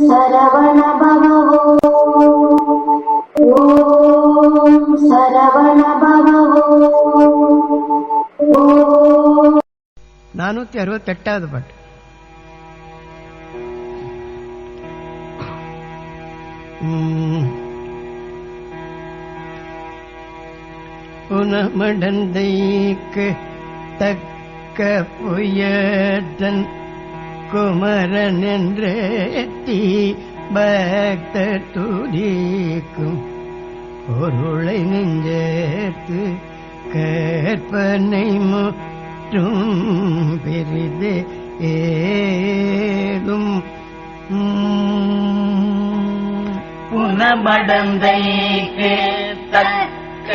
சரவண பவோ ஓம் சரவண பவோ நானூத்தி அறுபத்தி எட்டாவது பாட்டு புனமடந்தைக்கு தக்க புயதன் குமரன் என்றேத்தி பக்த துதிக்கும். பொருளை நெஞ்சேத்து கற்பனை முற்றும் பெரிது ஏதும். புனமடந்தைக்கு தக்க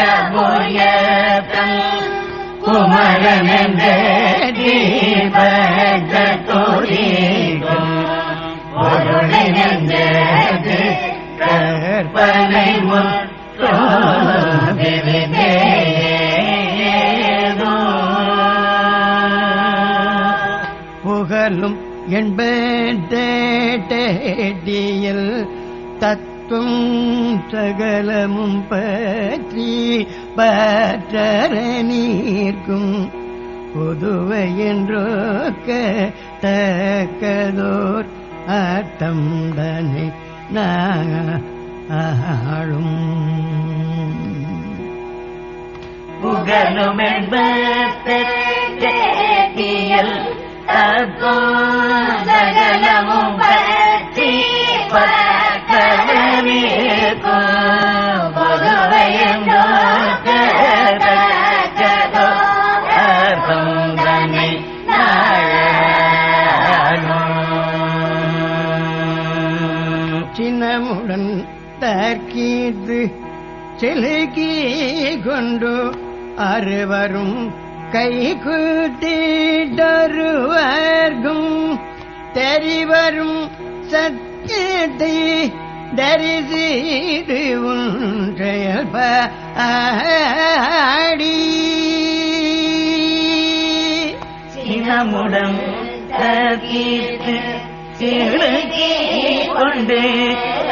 குமரன் தோரிக்கும் கற்பனை முற்றோம் புகழும் என்பேட்டியல் தத்துவம் சகலமும் பற்றி பற்ற நீர்க்கும் பொதுவை என்றோக்க தக்கதோர் அர்த்தம் தனை நாளும் புகழும் என்பேட்டியல் தகலமும் தர்க்கீது செலுகி கொண்டு அறுவரும் கை குத்திடருவர்கும் தெரிவரும் சத்தியத்தை தரிசீது உன்றையல் பாடி சினமுடன் கீர்த்து சிறுகி கொண்டு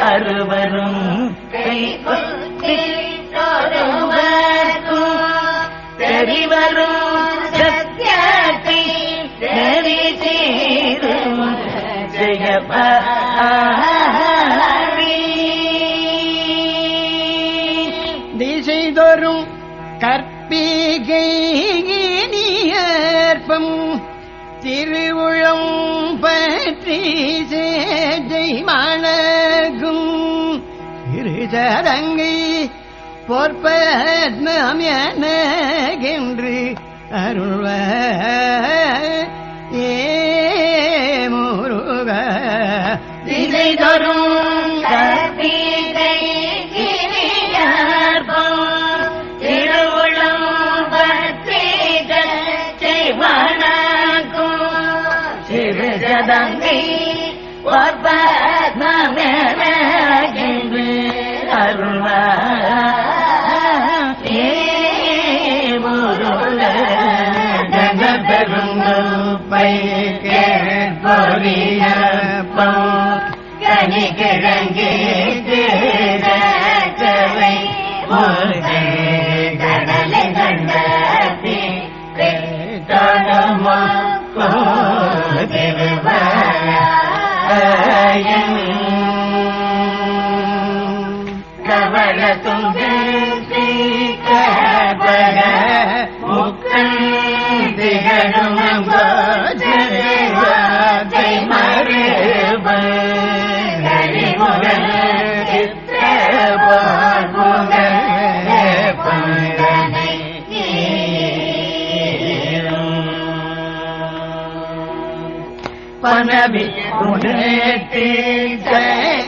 அறுவரும் கை கொத்தி தொடுவர்க்கும் தெரிவரும் சத்தியத்தை தெரிசீரும் ஜெயபாரி திசைதோறும் கற்பிகை ஏற்பம் திருவுளம் பற்றி சேஜை மணகும் இருசரங்கை பொற்பத்மம் எனகென்று அருள்வ ஏ முருக இதை தரும் அருள்வா கனி கடலை கண்டி தொடமோ துங்கு கபக முக்கன் திகழும் ஜெயவாதை மறுப பனவி உனேட்டி தீ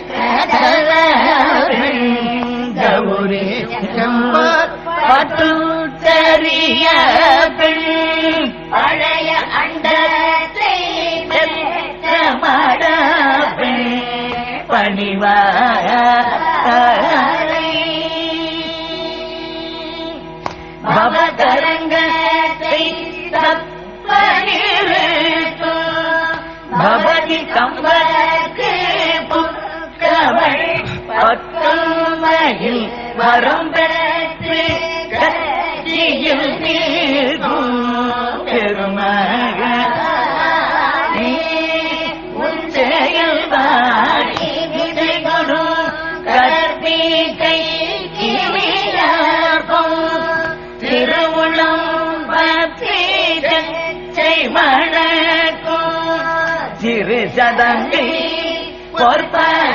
பற்றுத்தறிய பெண் பழைய அண்டத்தை மட பெண் பணிவார. பவகரங்கத்தை தப்பனிருப்பு பவதி கம்பத்து புக்கவள் பத்துமையில் வரம் பெற்று கட்சியில் தீர்க்கும் பெருமகனே உன் செயல் வாடி விதை கொடு கற்பிக்கை கிளியார்க்கும் திருவுளம் சிறு சதங்கை பொற்பன்று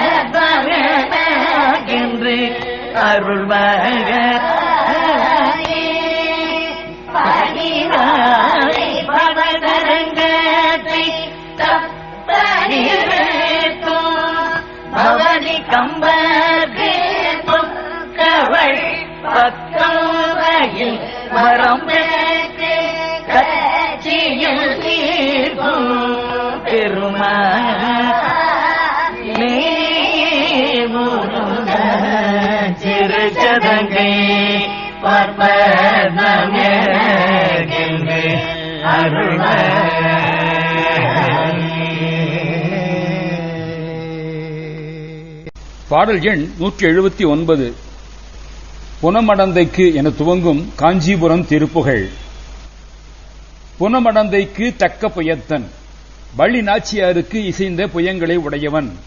அருள்வக. பணிவாய் பவதரங்கத்தை பவனி கம்பர்க்கு கவள் பக்கவையில் வரம் கட்சியில் தீர்க்கும் பெருமாள். பாடல் எண் நூற்றி எழுபத்தி ஒன்பது. புனமடந்தைக்கு என துவங்கும் காஞ்சிபுரம் திருப்புகழ். புனமடந்தைக்கு தக்க புயத்தன். வள்ளி நாச்சியாருக்கு இசைந்த புயங்களை உடையவன்.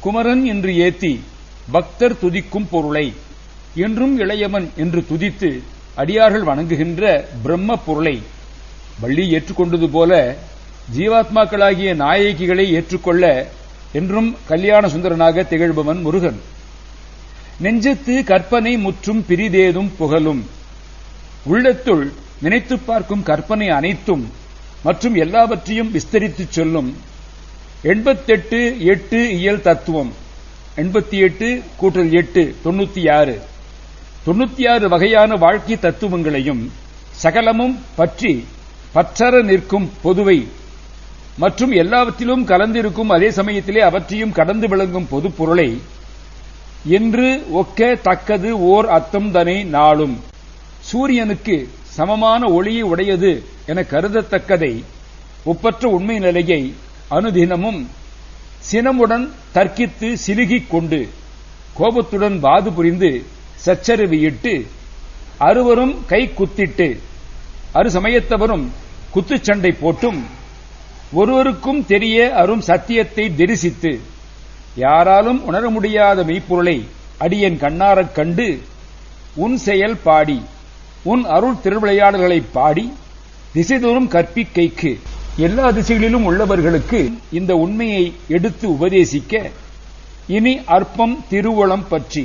குமரன் என்று ஏத்தி பக்தர் துதிக்கும் பொருளை. என்றும் இளையவன் என்று துதித்து அடியார்கள் வணங்குகின்ற பிரம்ம பொருளை வள்ளி ஏற்றுக்கொண்டது போல ஜீவாத்மாக்களாகிய நாயகிகளை ஏற்றுக்கொள்ள என்றும் கல்யாண சுந்தரனாக திகழ்பவன் முருகன். நெஞ்சத்து கற்பனை முற்றும் பிரிதேதும் புகழும் உள்ளத்துள் நினைத்துப் பார்க்கும் கற்பனை அனைத்தும் மற்றும் எல்லாவற்றையும் விஸ்தரித்துச் சொல்லும். எண்பத்தெட்டு எட்டு இயல் தத்துவம். எண்பத்தி எட்டு கூட்டல் எட்டு தொண்ணூத்தி ஆறு. தொண்ணூத்தி ஆறு வகையான வாழ்க்கை தத்துவங்களையும் சகலமும் பற்றி பற்றற நிற்கும் பொதுவை மற்றும் எல்லாவற்றிலும் கலந்திருக்கும் அதே சமயத்திலே அவற்றையும் கடந்து விளங்கும் பொது பொருளை என்று ஒக்க தக்கது ஓர் அத்தம் தனை நாளும். சூரியனுக்கு சமமான ஒளியை உடையது என கருதத்தக்கதை ஒப்பற்ற உண்மை நிலையை அனுதினமும் சினமுடன் தர்க்கித்து சிலுகிக் கொண்டு கோபத்துடன் வாது புரிந்து சச்சரிவியிட்டு அறுவரும் கை குத்திட்டு அரு சமயத்தவரும் குத்துச்சண்டை போட்டும் ஒருவருக்கும் தெரிய அரும் சத்தியத்தை தரிசித்து யாராலும் உணர முடியாத மெய்ப்பொருளை அடியன் கண்ணாரக் கண்டு உன் செயல் பாடி உன் அருள் திருவிளையாடல்களை பாடி திசைதோறும் கற்பிக்கைக்கு எல்லா திசைகளிலும் உள்ளவர்களுக்கு இந்த உண்மையை எடுத்து உபதேசிக்க இனி அற்பம் திருவளம் பற்றி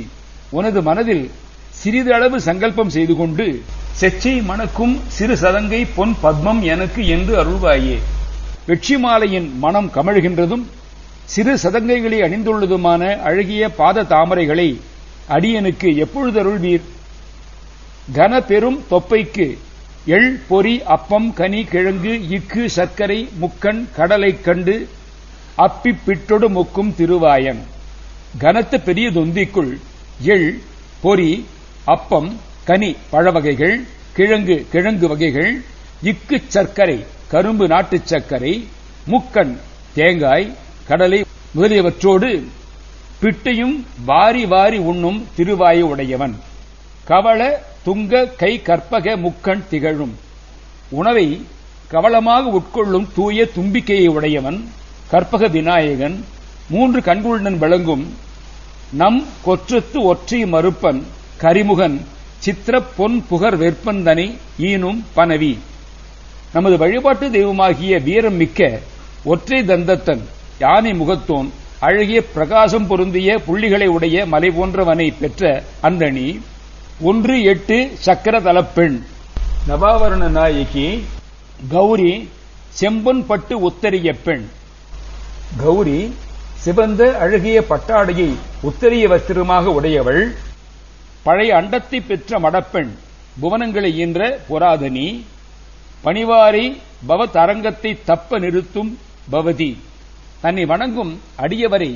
உனது மனதில் சிறிதளவு சங்கல்பம் செய்து கொண்டு செச்சை மணக்கும் சிறு சதங்கை பொன் பத்மம் எனக்கு என்று அருள்வாயே. வெற்றி மாலையின் மனம் கமழ்கின்றதும் சிறு சதங்கைகளை அணிந்துள்ளதுமான அழகிய பாத தாமரைகளை அடியனுக்கு எப்பொழுது அருள்வீர்? கன பெரும் தொப்பைக்கு எள் பொறி அப்பம் கனி கிழங்கு இக்கு சர்க்கரை முக்கண் கடலைக் கண்டு அப்பி பிட்டொடு முக்கும் திருவாயன். கனத்த பெரிய தொந்திக்குள் எள் பொறி அப்பம் கனி பழ வகைகள் கிழங்கு கிழங்கு வகைகள் இக்கு சர்க்கரை கரும்பு நாட்டுச் சர்க்கரை முக்கண் தேங்காய் கடலை முதலியவற்றோடு பிட்டையும் வாரி வாரி உண்ணும் திருவாயை உடையவன். கவள துங்க கை கற்பக முக்கண் திகழும். உணவை கவளமாக உட்கொள்ளும் தூய தும்பிக்கையை உடையவன் கற்பக விநாயகன் மூன்று கண்களுடன் விளங்கும் நம் கொற்றத்து ஒற்றை மறுப்பன் கரிமுகன் சித்திர பொன் புகர் வெற்பந்தனை ஈனும் பனவி. நமது வழிபாட்டு தெய்வமாகிய வீரம் மிக்க ஒற்றை தந்தத்தன் யானை முகத்தோன் அழகிய பிரகாசம் பொருந்திய புள்ளிகளை உடைய மலை போன்றவனை பெற்ற அந்தணி. ஒன்று எட்டு சக்கர தலப்பெண் நவாவரண நாயகி கௌரி செம்பன் பட்டு உத்தரிய பெண். கௌரி சிவந்த அழகிய பட்டாடையை உத்தரிய வஸ்திரமாக உடையவள் பழைய அண்டத்தை பெற்ற மடப்பெண் புவனங்களை ஈன்ற புராதனி பணிவாரி பவதரங்கத்தை தப்ப நிறுத்தும் பவதி. தன்னை வணங்கும் அடியவரை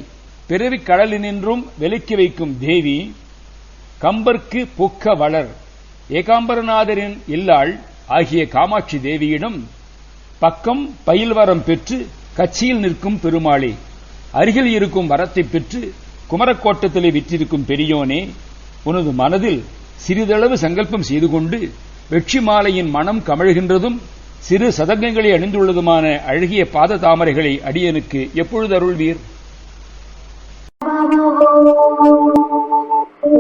பிறவி கடலினின்றும் விலக்கி வைக்கும் தேவி கம்பர்க்கு புக்க வளர் ஏகாம்பரநாதரின் இல்லாள் ஆகிய காமாட்சி தேவியிடம் பக்கம் பயில்வரம் பெற்று கட்சியில் நிற்கும் பெருமாளே. அருகில் இருக்கும் வரத்தை பெற்று குமரக்கோட்டத்திலே விற்றிருக்கும் பெரியோனே உனது மனதில் சிறிதளவு சங்கல்பம் செய்து கொண்டு வெற்றி மாலையின் மனம் கமழ்கின்றதும் சிறு சதங்கங்களை அணிந்துள்ளதுமான அழகிய பாத தாமரைகளை அடியனுக்கு எப்பொழுது அருள்வீர்?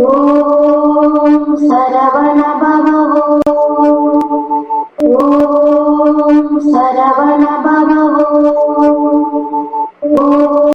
ஓம் சரவண